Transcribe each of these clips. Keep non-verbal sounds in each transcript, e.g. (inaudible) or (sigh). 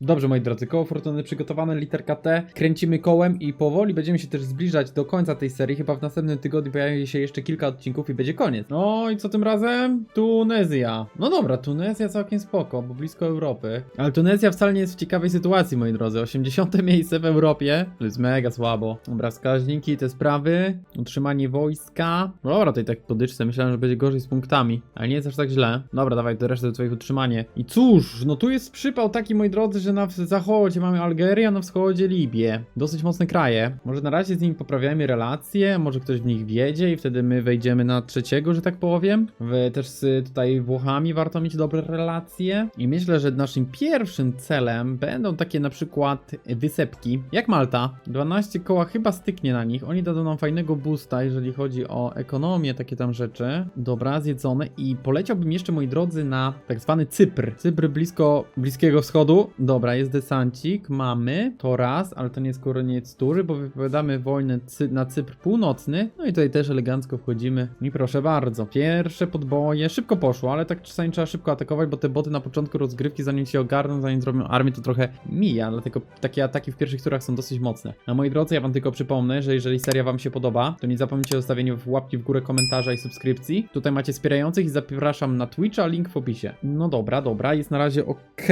Dobrze, moi drodzy, koło fortuny przygotowane, literka T. Kręcimy kołem i powoli będziemy się też zbliżać do końca tej serii. Chyba w następnym tygodniu pojawi się jeszcze kilka odcinków i będzie koniec. No i co tym razem? Tunezja. No dobra, Tunezja całkiem spoko, bo blisko Europy. Ale Tunezja wcale nie jest w ciekawej sytuacji, moi drodzy. 80 miejsce w Europie. To jest mega słabo. Dobra, wskaźniki, te sprawy. Utrzymanie wojska. No Dobra, tutaj tak podyczce. Myślałem, że będzie gorzej z punktami. Ale nie jest aż tak źle. Dobra, dawaj do reszty do twoich utrzymanie. I cóż, no tu jest przypał taki, moi drodzy, że na w- zachodzie mamy Algerię, a na wschodzie Libię. Dosyć mocne kraje. Może na razie z nimi poprawiajmy relacje, może ktoś w nich wiedzie i wtedy my wejdziemy na trzeciego, że tak powiem. W, też z tutaj Włochami warto mieć dobre relacje. I myślę, że naszym pierwszym celem będą takie na przykład wysepki, jak Malta. 12 koła chyba styknie na nich. Oni dadzą nam fajnego boosta, jeżeli chodzi o ekonomię, takie tam rzeczy. Dobra, zjedzone. I poleciałbym jeszcze, moi drodzy, na tak zwany Cypr. Cypr blisko Bliskiego Wschodu. Dobra, jest desancik, mamy. To raz, ale to nie jest koniec tury, bo wypowiadamy wojnę cy na Cypr Północny. No i tutaj też elegancko wchodzimy. I proszę bardzo. Pierwsze podboje. Szybko poszło, ale tak czasami trzeba szybko atakować, bo te boty na początku rozgrywki, zanim się ogarną, zanim zrobią armię, to trochę mija. Dlatego takie ataki w pierwszych turach są dosyć mocne. A moi drodzy, ja wam tylko przypomnę, że jeżeli seria wam się podoba, to nie zapomnijcie o zostawieniu łapki w górę, komentarza i subskrypcji. Tutaj macie wspierających i zapraszam na Twitcha, link w opisie. No dobra, dobra, jest na razie ok,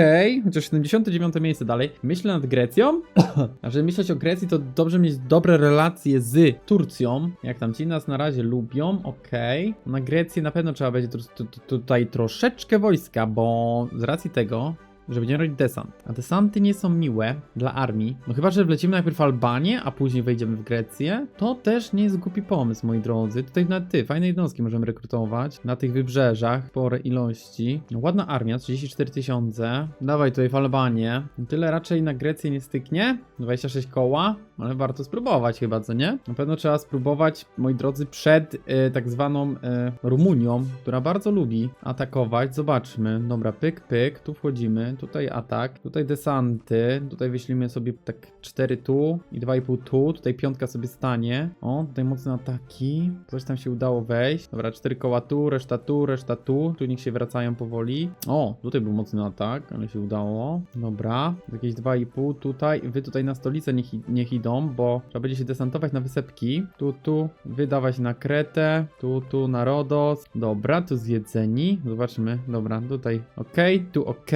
chociaż 79 miejsce dalej. Myślę nad Grecją. (coughs) A żeby myśleć o Grecji, to dobrze mieć dobre relacje z Turcją. Jak tam ci nas na razie lubią, okej. Na Grecję na pewno trzeba będzie tu, tu, tu, tutaj troszeczkę wojska, bo z racji tego, że będziemy robić desant. A desanty nie są miłe dla armii. No chyba, że wlecimy najpierw w Albanię, a później wejdziemy w Grecję. To też nie jest głupi pomysł, moi drodzy. Tutaj na ty, fajne jednostki możemy rekrutować. Na tych wybrzeżach, spore ilości. No, ładna armia, 34 tysiące. Dawaj tutaj w Albanię. Tyle raczej na Grecję nie styknie. 26 koła, ale warto spróbować chyba, co nie? Na pewno trzeba spróbować, moi drodzy, przed y, tak zwaną y, Rumunią, która bardzo lubi atakować. Zobaczmy. Dobra, pyk, pyk, tu wchodzimy. Tutaj atak, tutaj desanty. Tutaj wyślimy sobie tak 4 tu i 2,5 tu. Tutaj piątka sobie stanie. O, tutaj mocne ataki. Coś tam się udało wejść. Dobra, 4 koła tu, reszta tu, reszta tu. Tu niech się wracają powoli. O, tutaj był mocny atak, ale się udało. Dobra, jakieś 2,5 tutaj. Wy tutaj na stolicę niech, niech idą, bo trzeba będzie się desantować na wysepki. Tu, tu, wydawać na Kretę. Tu, tu na Rodos. Dobra, tu zjedzeni. Zobaczmy. Dobra, tutaj ok, tu ok,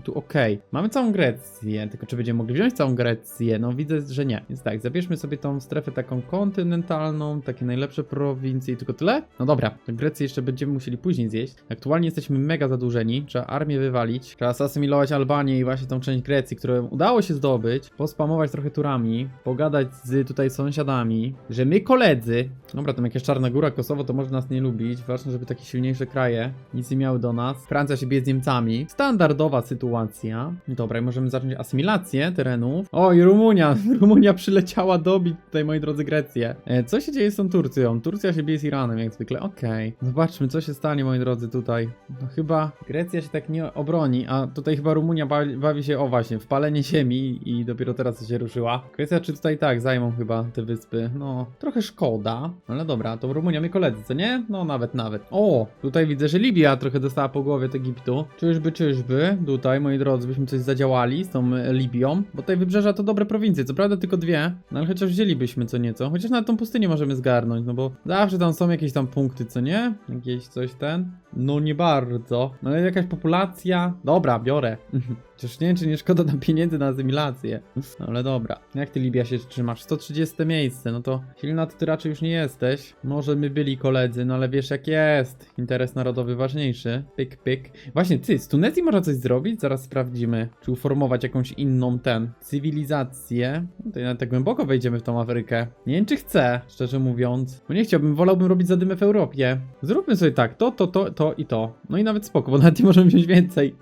tu ok. Mamy całą Grecję, tylko czy będziemy mogli wziąć całą Grecję? No widzę, że nie. Więc tak, zabierzmy sobie tą strefę taką kontynentalną, takie najlepsze prowincje i tylko tyle? No dobra, Grecję jeszcze będziemy musieli później zjeść. Aktualnie jesteśmy mega zadłużeni, trzeba armię wywalić, trzeba zasymilować Albanię i właśnie tą część Grecji, którą udało się zdobyć, pospamować trochę turami, pogadać z tutaj sąsiadami, że my koledzy, dobra, tam jakaś Czarna Góra, Kosowo to może nas nie lubić, ważne, żeby takie silniejsze kraje nic nie miały do nas. Francja się bije z Niemcami, standardowa sytuacja. Dobra, i możemy zacząć asymilację terenów. O, i Rumunia, (laughs) Rumunia przyleciała dobić tutaj, moi drodzy, Grecję. E, co się dzieje z tą Turcją? Turcja się bije z Iranem, jak zwykle, okej. Zobaczmy, co się stanie, moi drodzy, tutaj. No chyba Grecja się tak nie obroni, a tutaj chyba Rumunia bawi, bawi się, o właśnie, w palenie ziemi i dopiero teraz się ruszyła. Grecja czy tutaj tak, zajmą chyba te wyspy. No, trochę szkoda, ale dobra, to Rumunia my koledzy, co nie? No, nawet, nawet. O, tutaj widzę, że Libia trochę dostała po głowie od Egiptu. Czyżby, czyżby, tutaj, moi drodzy, byśmy coś zadziałali z tą e, Libią, bo tutaj wybrzeża to dobre prowincje, co prawda tylko dwie, no ale chociaż wzięlibyśmy co nieco, chociaż na tą pustynię możemy zgarnąć, no bo zawsze tam są jakieś tam punkty, co nie? Jakieś coś ten? No nie bardzo, no ale jakaś populacja, dobra, biorę. (laughs) Chociaż nie czy nie szkoda nam pieniędzy na asymilację. No ale dobra. Jak ty Libia się trzymasz? 130 miejsce, no to silna to ty raczej już nie jesteś. Może my byli koledzy, no ale wiesz jak jest. Interes narodowy ważniejszy. Pyk, pyk. Właśnie, ty, z Tunezji można coś zrobić? Zaraz sprawdzimy. Czy uformować jakąś inną ten, cywilizację. No to nawet tak głęboko wejdziemy w tą Afrykę. Nie wiem, czy chcę, szczerze mówiąc. Bo nie chciałbym, wolałbym robić zadymę w Europie. Zróbmy sobie tak, to, to, to, to i to. No i nawet spoko, bo (laughs) nawet nie możemy wziąć więcej.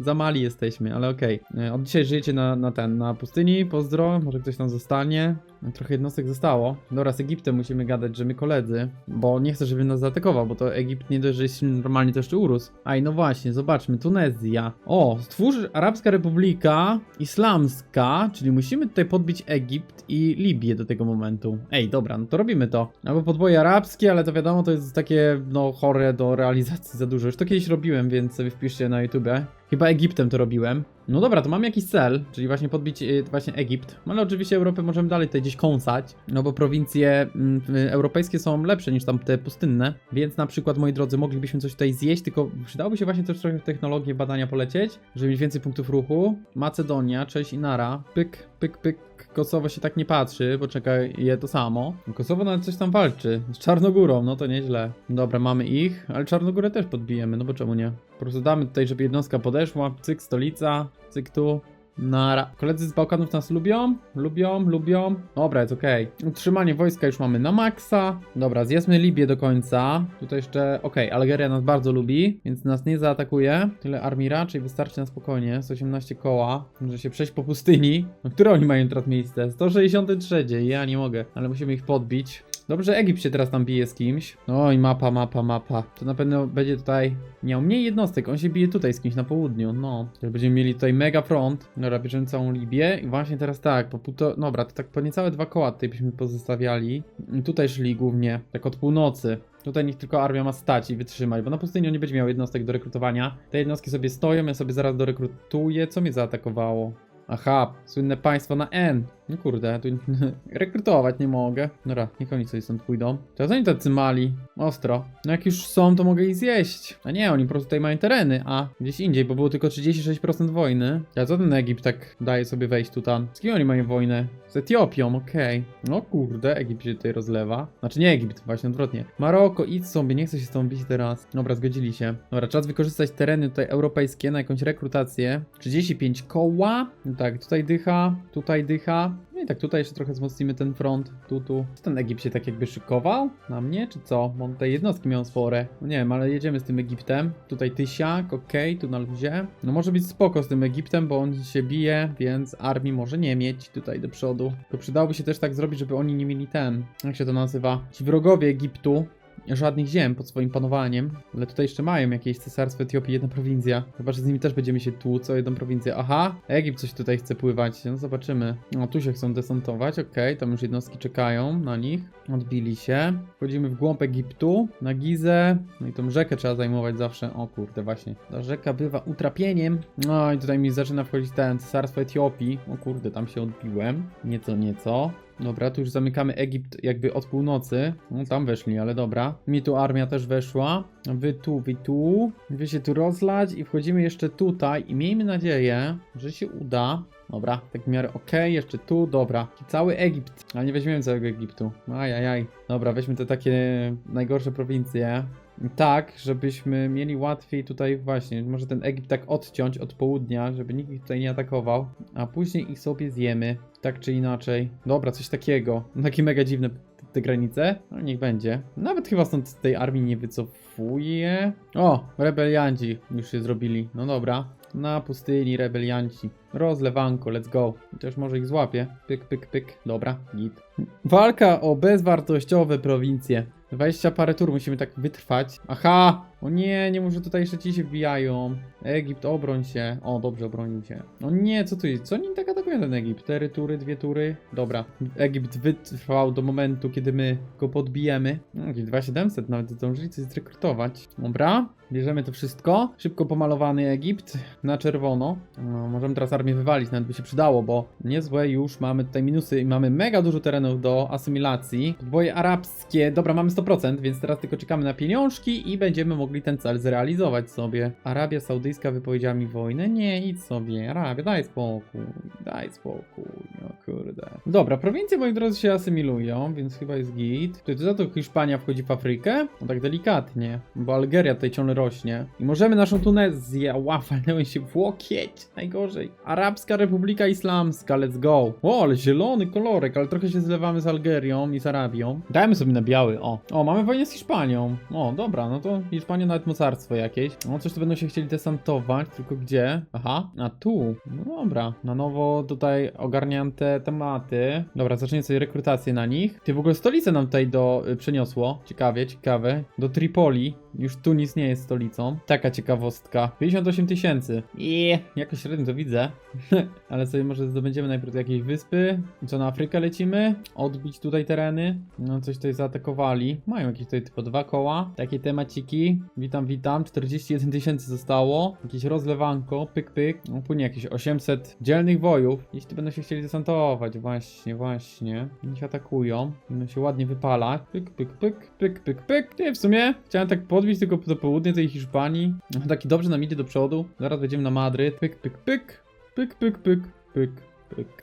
Za mali jesteśmy, ale okej. E, Od dzisiaj żyjecie na, na ten, na pustyni, pozdro, może ktoś tam zostanie. Trochę jednostek zostało. Dobra, z Egiptem musimy gadać, że my koledzy, bo nie chcę, żeby nas zaatakował, bo to Egipt nie dość, że jest normalnie to jeszcze urósł. Aj, no właśnie, zobaczmy, Tunezja. O, stwórz Arabska Republika Islamska, czyli musimy tutaj podbić Egipt i Libię do tego momentu. Ej, dobra, no to robimy to. Albo podboje arabskie, ale to wiadomo, to jest takie, no, chore do realizacji za dużo. Już to kiedyś robiłem, więc sobie wpiszcie na YouTube. Chyba Egiptem to robiłem. No dobra, to mamy jakiś cel, czyli właśnie podbić y, właśnie Egipt. No ale oczywiście Europę możemy dalej tutaj gdzieś kąsać, no bo prowincje mm, europejskie są lepsze niż tam te pustynne, więc na przykład, moi drodzy, moglibyśmy coś tutaj zjeść, tylko przydałoby się właśnie też trochę technologię badania polecieć, żeby mieć więcej punktów ruchu. Macedonia, cześć Inara, pyk, pyk, pyk. Kosowo się tak nie patrzy, bo czeka je to samo. Kosowo nawet coś tam walczy. Z Czarnogórą, no to nieźle. Dobra, mamy ich, ale Czarnogórę też podbijemy, no bo czemu nie? Po prostu damy tutaj, żeby jednostka podeszła, cyk, stolica, cyk tu. Nara. Koledzy z Bałkanów nas lubią? Lubią, lubią. Dobra, jest okej. Utrzymanie wojska już mamy na maksa. Dobra, zjedzmy Libię do końca. Tutaj jeszcze, okej, Algeria nas bardzo lubi, więc nas nie zaatakuje. Tyle armii raczej wystarczy na spokojnie. 118 koła. Może się przejść po pustyni. No, które oni mają teraz miejsce? 163. Ja nie mogę, ale musimy ich podbić. Dobrze, Egipt się teraz tam bije z kimś. No i mapa, mapa, mapa. To na pewno będzie tutaj miał mniej jednostek. On się bije tutaj z kimś na południu. No. Teraz będziemy mieli tutaj mega front. Dobra, bierzemy całą Libię. I właśnie teraz tak, po półto... Dobra, to tak po niecałe dwa koła tutaj byśmy pozostawiali. I tutaj szli głównie, tak od północy. Tutaj niech tylko armia ma stać i wytrzymać, bo na pustyni on nie będzie miał jednostek do rekrutowania. Te jednostki sobie stoją, ja sobie zaraz dorekrutuję. Co mnie zaatakowało? Aha, słynne państwo na N. No kurde, tu (laughs) rekrutować nie mogę. Dobra, niech oni sobie stąd pójdą. Teraz oni tacy mali. Ostro. No jak już są, to mogę ich zjeść. A nie, oni po prostu tutaj mają tereny, a gdzieś indziej, bo było tylko 36% wojny. A co ten Egipt tak daje sobie wejść tu tam? Z kim oni mają wojnę? Z Etiopią, okej. No kurde, Egipt się tutaj rozlewa. Znaczy nie Egipt, właśnie odwrotnie. Maroko, idź sobie, nie chcę się z tobą bić teraz. Dobra, zgodzili się. Dobra, czas wykorzystać tereny tutaj europejskie na jakąś rekrutację. 35 koła. No tak, tutaj dycha, tutaj dycha. No i tak tutaj jeszcze trochę wzmocnimy ten front. Tu, tu. Czy ten Egipt się tak jakby szykował na mnie, czy co? Bo on tutaj jednostki miał spore. No nie wiem, ale jedziemy z tym Egiptem. Tutaj Tysiak, okej, tu na luzie. No może być spoko z tym Egiptem, bo on się bije, więc armii może nie mieć tutaj do przodu. To przydałoby się też tak zrobić, żeby oni nie mieli ten, jak się to nazywa? Ci wrogowie Egiptu, żadnych ziem pod swoim panowaniem, ale tutaj jeszcze mają jakieś cesarstwo Etiopii, jedna prowincja. Chyba, że z nimi też będziemy się tłuc o jedną prowincję. Aha, Egipt coś tutaj chce pływać, no zobaczymy. No tu się chcą desantować, okej, tam już jednostki czekają na nich. Odbili się. Wchodzimy w głąb Egiptu, na Gizę, no i tą rzekę trzeba zajmować zawsze. O kurde, właśnie. Ta rzeka bywa utrapieniem. No i tutaj mi zaczyna wchodzić ten cesarstwo Etiopii. O kurde, tam się odbiłem. Nieco, nieco. Dobra, tu już zamykamy Egipt jakby od północy. No tam weszli, ale dobra. Mi tu armia też weszła. Wy tu, wy tu. Wy się tu rozlać i wchodzimy jeszcze tutaj i miejmy nadzieję, że się uda. Dobra, tak w miarę okej, jeszcze tu, dobra. I cały Egipt, ale nie weźmiemy całego Egiptu. Ajajaj. Dobra, weźmy te takie najgorsze prowincje. Tak, żebyśmy mieli łatwiej tutaj właśnie, może ten Egipt tak odciąć od południa, żeby nikt ich tutaj nie atakował, a później ich sobie zjemy, tak czy inaczej. Dobra, coś takiego. Takie mega dziwne te, granice. No niech będzie. Nawet chyba stąd tej armii nie wycofuje. O, rebelianci już się zrobili. No dobra. Na pustyni rebelianci. Rozlewanko, let's go. Chociaż może ich złapię. Pyk, pyk, pyk. Dobra, git. Walka o bezwartościowe prowincje. 20 parę tur musimy tak wytrwać. Aha! O nie, nie może tutaj jeszcze ci się wbijają. Egipt, obroń się. O, dobrze, obronił się. O nie, co tu jest? Co oni tak atakują ten Egipt? Cztery tury, dwie tury. Dobra. Egipt wytrwał do momentu, kiedy my go podbijemy. No, jakieś 2700 nawet zdążyli coś zrekrutować. Dobra. Bierzemy to wszystko. Szybko pomalowany Egipt na czerwono. No, możemy teraz armię wywalić, nawet by się przydało, bo niezłe już mamy tutaj minusy i mamy mega dużo terenów do asymilacji. Podboje arabskie, dobra, mamy 100%, więc teraz tylko czekamy na pieniążki i będziemy mogli ten cel zrealizować sobie. Arabia Saudyjska wypowiedziała mi wojnę? Nie, idź sobie. Arabia, daj spokój, daj spokój, kurde. Dobra, prowincje, moi drodzy, się asymilują, więc chyba jest git. Tutaj za to Hiszpania wchodzi w Afrykę? No tak delikatnie, bo Algeria tutaj ciągle rośnie. I możemy naszą Tunezję, ła, walnęły się w łokieć, najgorzej. Arabska Republika Islamska, let's go. O, ale zielony kolorek, ale trochę się zlewamy z Algerią i z Arabią. Dajmy sobie na biały, o. O, mamy wojnę z Hiszpanią. O, dobra, no to Hiszpania nawet mocarstwo jakieś. No, coś tu będą się chcieli desantować, tylko gdzie? Aha, a tu. No dobra, na nowo tutaj ogarnięte tematy. Dobra, zacznijmy sobie rekrutację na nich. Ty w ogóle stolicę nam tutaj do y, przeniosło. Ciekawie, ciekawe. Do Tripoli. Już Tunis nie jest stolicą. Taka ciekawostka. 58 tysięcy. I jakoś średnio to widzę. (laughs) Ale sobie może zdobędziemy najpierw jakieś wyspy. Co na Afrykę lecimy? Odbić tutaj tereny. No coś tutaj zaatakowali. Mają jakieś tutaj typo dwa koła. Takie temaciki. Witam, witam. 41 tysięcy zostało. Jakieś rozlewanko. Pyk, pyk. No, płynie jakieś 800 dzielnych wojów. Jeśli będą się chcieli desantować. Właśnie, właśnie. Się atakują. Będą się ładnie wypalać. Pyk, pyk, pyk, pyk, pyk, pyk. Nie, w sumie chciałem tak podbić tylko do południa tej Hiszpanii. Taki dobrze nam idzie do przodu. Zaraz będziemy na Madryt. Pyk, pyk, pyk. Pyk, pyk, pyk, pyk.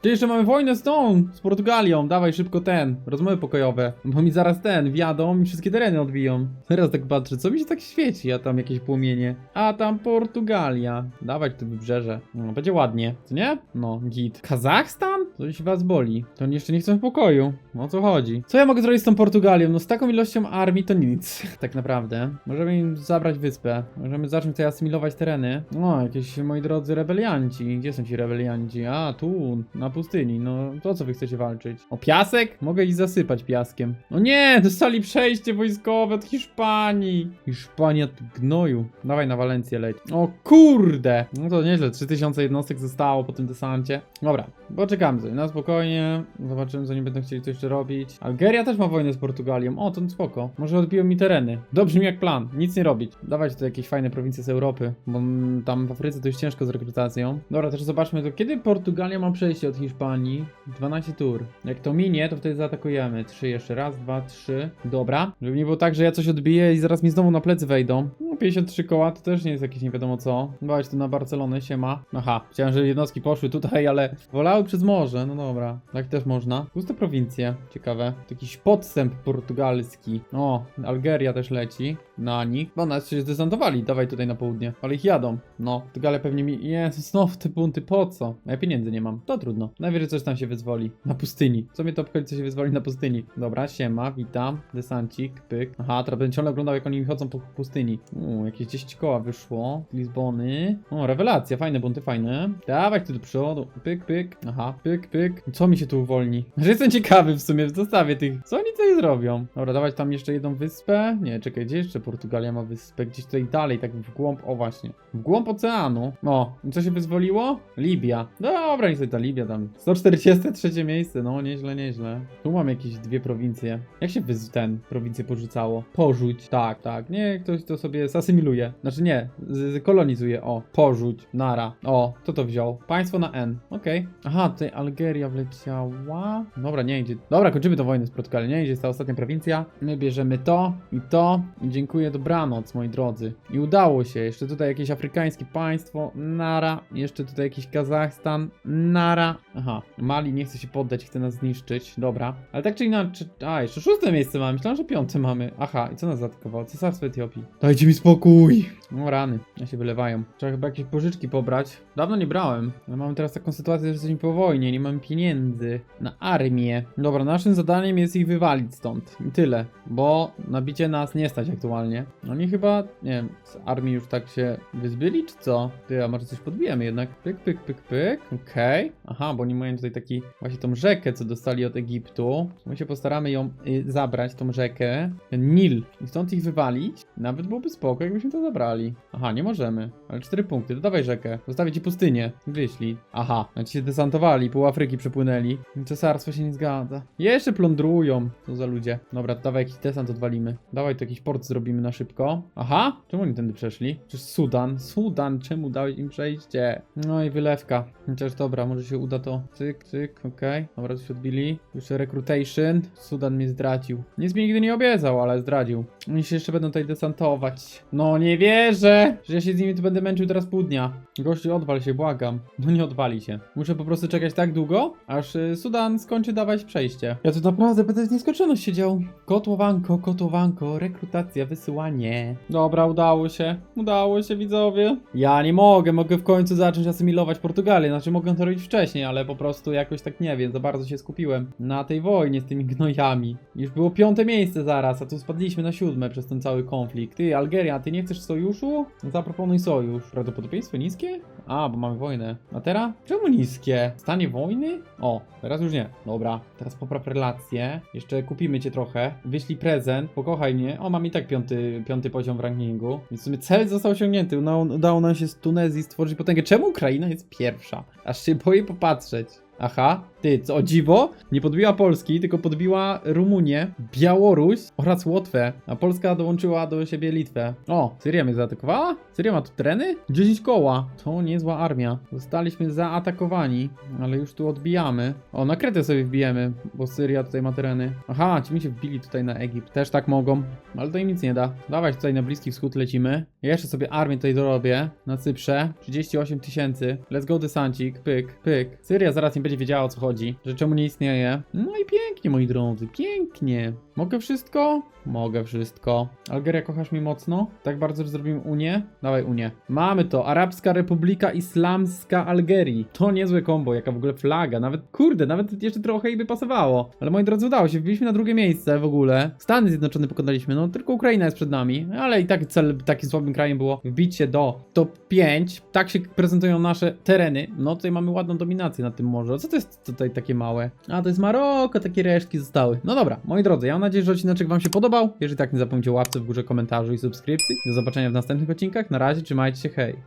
Gdzie jeszcze mamy wojnę z tą? Z Portugalią. Dawaj szybko ten. Rozmowy pokojowe. Bo mi zaraz ten wjadą i wszystkie tereny odbiją. Teraz tak patrzę, co mi się tak świeci, a tam jakieś płomienie. A tam Portugalia. Dawać to wybrzeże. No, będzie ładnie, co nie? No, git. Kazachstan? Coś was boli. To oni jeszcze nie chcą w pokoju. O co chodzi? Co ja mogę zrobić z tą Portugalią? No z taką ilością armii to nic. (laughs) Tak naprawdę. Możemy im zabrać wyspę. Możemy zacząć tutaj asymilować tereny. O, jakieś moi drodzy rebelianci. Gdzie są ci rebelianci? A, tu, na pustyni. No, to co wy chcecie walczyć? O piasek? Mogę ich zasypać piaskiem. No nie, dostali przejście wojskowe od Hiszpanii. Hiszpania gnoju. Dawaj na Walencję leć. O kurde! No to nieźle, 3000 jednostek zostało po tym desancie. Dobra, poczekamy sobie na spokojnie. Zobaczymy, co oni będą chcieli coś jeszcze robić. Algeria też ma wojnę z Portugalią. O, to spoko. Może odbiją mi tereny. Dobrze mi jak plan. Nic nie robić. Dawać tu jakieś fajne prowincje z Europy, bo tam w Afryce to już ciężko z rekrutacją. Dobra, też zobaczmy to. Kiedy Portugalia ma przejście od Hiszpanii? 12 tur. Jak to minie, to wtedy zaatakujemy. 3 jeszcze. Raz, dwa, trzy. Dobra. Żeby nie było tak, że ja coś odbiję i zaraz mi znowu na plecy wejdą. No, 53 koła to też nie jest jakieś nie wiadomo co. Dawaj tu na Barcelonę, siema. Aha, chciałem, żeby jednostki poszły tutaj, ale wolały przez morze. No dobra, tak też można. Puste prowincje, ciekawe. Jakiś podstęp portugalski. O, Algeria też leci na nich. Bo nas się zdesantowali, dawaj tutaj na południe. Ale ich jadą. No, Portugalia pewnie mi... Jezu, (laughs) znowu te bunty, po co? A ja pieniędzy nie mam. To trudno. Najwyżej coś tam się wyzwoli. Na pustyni. Co mnie to obchodzi, co się wyzwoli na pustyni? Dobra, siema, witam. Desancik, pyk. Aha, teraz będę ciągle oglądał, jak oni chodzą po pustyni. Uuu, jakieś 10 koła wyszło. Lizbony. O, rewelacja, fajne bunty, fajne. Dawaj tu do przodu. Pyk, pyk. Aha, pyk, pyk. Co mi się tu uwolni? Że (laughs) jestem ciekawy w sumie, w zestawie tych. Co oni tutaj zrobią? Dobra, dawać tam jeszcze jedną wyspę. Nie, czekaj, gdzie jeszcze Portugalia ma wyspę? Gdzieś tutaj dalej, tak w głąb, o właśnie. W głąb oceanu. O, co się wyzwoliło? Libia. Dobra, sobie ta Libia tam. 143 miejsce, no nieźle, nieźle. Tu mam jakieś dwie prowincje. Jak się wyz ten prowincję porzucało? Porzuć. Tak, tak. Nie, ktoś to sobie zasymiluje. Znaczy nie, z, kolonizuje. O, porzuć. Nara. O, kto to wziął? Państwo na N. Okej. Aha, tutaj Algeria wleciała. Dobra, nie idzie. Dobra, kończymy tę wojnę z Portugalią. Nie idzie, jest ta ostatnia prowincja. My bierzemy to i to. I dziękuję, dobranoc, moi drodzy. I udało się. Jeszcze tutaj jakieś afrykańskie państwo. Nara. Jeszcze tutaj jakiś Kazachstan. Nara. Aha, Mali nie chce się poddać, chce nas zniszczyć. Dobra. Ale tak czy inaczej. A, jeszcze szóste miejsce mamy. Myślałem, że piąte mamy. Aha, i co nas zaatakowało? Cesarstwo Etiopii. Dajcie mi spokój. No rany, ja się wylewają. Trzeba chyba jakieś pożyczki pobrać. Dawno nie brałem. Ale mamy teraz taką sytuację, że jesteśmy po wojnie, nie mamy pieniędzy na armię. Dobra, naszym zadaniem jest ich wywalić stąd. I tyle. Bo nabicie nas nie stać aktualnie. Oni chyba, nie wiem, z armii już tak się wyzbyli, czy co? Ty, a może coś podbijemy jednak? Pyk, pyk, pyk, pyk. Okej. Aha, bo oni mają tutaj taki, właśnie tą rzekę, co dostali od Egiptu. My się postaramy ją y, zabrać, tą rzekę. Ten Nil. I stąd ich wywalić. Nawet byłoby spoko, jakbyśmy to zabrali. Aha, nie możemy. Ale cztery punkty. To dawaj rzekę. Zostawię ci pustynię. Wyślij. Aha, znaczy się desantowali, pół Afryki przepłynęli. Cesarstwo się nie zgadza. Jeszcze plądrują. Co za ludzie. Dobra, to dawaj jakiś desant odwalimy. Dawaj tu jakiś port zrobimy na szybko. Aha, czemu oni tędy przeszli? Przecież Sudan. Sudan, czemu dałeś im przejście? No i wylewka. Chociaż dobra, może się uda to. Cyk, cyk, okej. Dobra, to się odbili. Jeszcze recruitation. Sudan mnie zdradził. Nic mi nigdy nie obiecał, ale zdradził. Oni się jeszcze będą tutaj desantować. No nie wierzę, że ja się z nimi tu będę męczył teraz pół dnia. Gościu, odwal się, błagam. No nie odwali się. Muszę po prostu czekać tak długo, aż y, Sudan skończy dawać przejście. Ja tu naprawdę będę w nieskończoność siedział. Kotłowanko, kotłowanko, rekrutacja, wysyłanie. Dobra, udało się. Udało się, widzowie. Ja nie mogę, mogę w końcu zacząć asymilować Portugalię. Znaczy, mogę to robić wcześniej, ale po prostu jakoś tak nie wiem, za bardzo się skupiłem na tej wojnie z tymi gnojami. Już było piąte miejsce zaraz, a tu spadliśmy na siódme przez ten cały konflikt. Ty, Algeria, ty nie chcesz sojuszu? Zaproponuj sojusz. Prawdopodobieństwo niskie? A, bo mamy wojnę. A teraz? Czemu niskie? Stanie wojny? Wojny? O, teraz już nie. Dobra, teraz popraw relacje. Jeszcze kupimy cię trochę. Wyślij prezent, pokochaj mnie. O, mam i tak piąty, piąty poziom w rankingu. Więc w sumie cel został osiągnięty. Udało, udało nam się z Tunezji stworzyć potęgę. Czemu Ukraina jest pierwsza? Aż się boję popatrzeć. Aha, ty, co dziwo? Nie podbiła Polski, tylko podbiła Rumunię, Białoruś oraz Łotwę, a Polska dołączyła do siebie Litwę. O, Syria mnie zaatakowała? Syria ma tu tereny? 10 koła. To niezła armia. Zostaliśmy zaatakowani, ale już tu odbijamy. O, na Kretę sobie wbijemy, bo Syria tutaj ma tereny. Aha, ci mi się wbili tutaj na Egipt. Też tak mogą, ale to im nic nie da. Dawać tutaj na Bliski Wschód lecimy. Ja jeszcze sobie armię tutaj dorobię na Cyprze. 38 tysięcy. Let's go desancik. Pyk, pyk. Syria zaraz nie będzie wiedziała o co chodzi, że czemu nie istnieje. No i pięknie, moi drodzy, pięknie. Mogę wszystko? Mogę wszystko. Algeria, kochasz mnie mocno? Tak bardzo, że zrobimy Unię? Dawaj Unię. Mamy to. Arabska Republika Islamska Algerii. To niezłe kombo, jaka w ogóle flaga. Nawet, kurde, nawet jeszcze trochę i by pasowało. Ale moi drodzy, udało się. Wbiliśmy na drugie miejsce w ogóle. Stany Zjednoczone pokonaliśmy. No, tylko Ukraina jest przed nami. Ale i tak cel takim słabym krajem było wbić się do top 5. Tak się prezentują nasze tereny. No, tutaj mamy ładną dominację na tym morzu. Co to jest tutaj takie małe? A, to jest Maroko, takie resztki zostały. No dobra, moi drodzy, ja mam nadzieję, że odcinek wam się podobał. Jeżeli tak, nie zapomnijcie łapce w górze, komentarzu i subskrypcji. Do zobaczenia w następnych odcinkach. Na razie, trzymajcie się, hej.